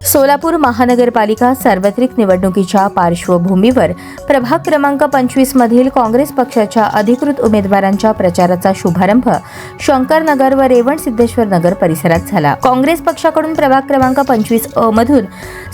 सोलापूर महानगरपालिका सार्वत्रिक निवडणुकीच्या पार्श्वभूमीवर प्रभाग क्रमांक पंचवीस मधील काँग्रेस पक्षाच्या अधिकृत उमेदवारांच्या प्रचाराचा शुभारंभ शंकरनगर व रेवण सिद्धेश्वर नगर परिसरात झाला. काँग्रेस पक्षाकडून प्रभाग क्रमांक पंचवीस अ मधून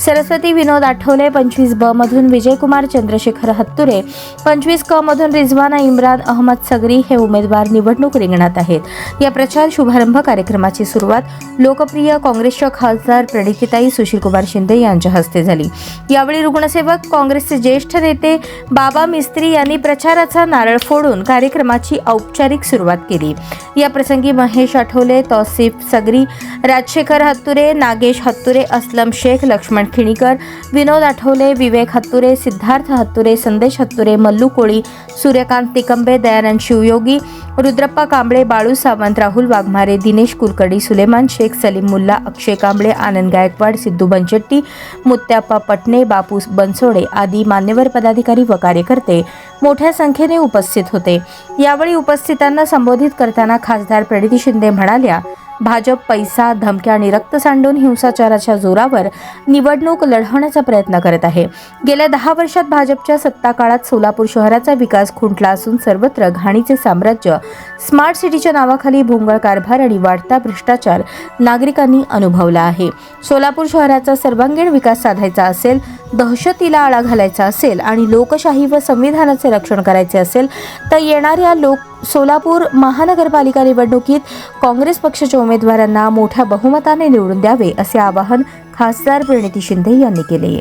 सरस्वती विनोद आठवले पंचवीस ब मधून विजयकुमार चंद्रशेखर हत्तुरे पंचवीस क मधून रिझवाना इम्रान अहमद सगरी हे उमेदवार निवडणूक रिंगणात आहेत. या प्रचार शुभारंभ कार्यक्रमाची सुरुवात लोकप्रिय काँग्रेसच्या खासदार प्रणितीताई सुशीलकुमार शिंदे यांच्या हस्ते झाली. यावेळी रुग्णसेवक काँग्रेसचे ज्येष्ठ नेते बाबा मिस्त्री यांनी प्रचाराचा नारळ फोडून कार्यक्रमाची औपचारिक सुरुवात केली. या प्रसंगी महेश आठवले तौसिफ सगरी राजशेखर हत्तुरे नागेश हत्तुरे असलम शेख लक्ष्मण खिणीकर विनोद आठवले विवेक हत्तुरे सिद्धार्थ हत्तुरे संदेश हत्तुरे मल्लू कोळी सूर्यकांत तिकंबे दयानंद शिवयोगी रुद्रप्पा कांबळे बाळू सावंत राहुल वाघमारे दिनेश कुलकर्णी सुलेमान शेख सलीम मुल्ला अक्षय कांबळे आनंद गायकवाड सिद्धू बनचट्टी मुत्याप्पा पटणे बापू बनसोडे आदी मान्यवर पदाधिकारी व कार्यकर्ते मोठ्या संख्येने उपस्थित होते. यावेळी उपस्थितांना संबोधित करताना खासदार प्रणिती शिंदे म्हणाल्या भाजप पैसा धमक्या आणि रक्त सांडून हिंसाचाराच्या जोरावर निवडणूक लढवण्याचा प्रयत्न करत आहे. गेल्या दहा वर्षात भाजपच्या सत्ता काळात सोलापूर शहराचा विकास खुंटला असून सर्वत्र घाणीचे साम्राज्य स्मार्ट सिटीच्या नावाखाली भोंगळ कारभार आणि वाढता भ्रष्टाचार नागरिकांनी अनुभवला आहे. सोलापूर शहराचा सर्वांगीण विकास साधायचा असेल दहशतीला आळा घालायचा असेल आणि लोकशाही व संविधानाचे रक्षण करायचे असेल तर येणाऱ्या लोक सोलापूर महानगरपालिका निवडणुकीत काँग्रेस पक्षाच्या उमेदवारांना मोठ्या बहुमताने निवडून द्यावे असे आवाहन खासदार प्रणिती शिंदे यांनी केले.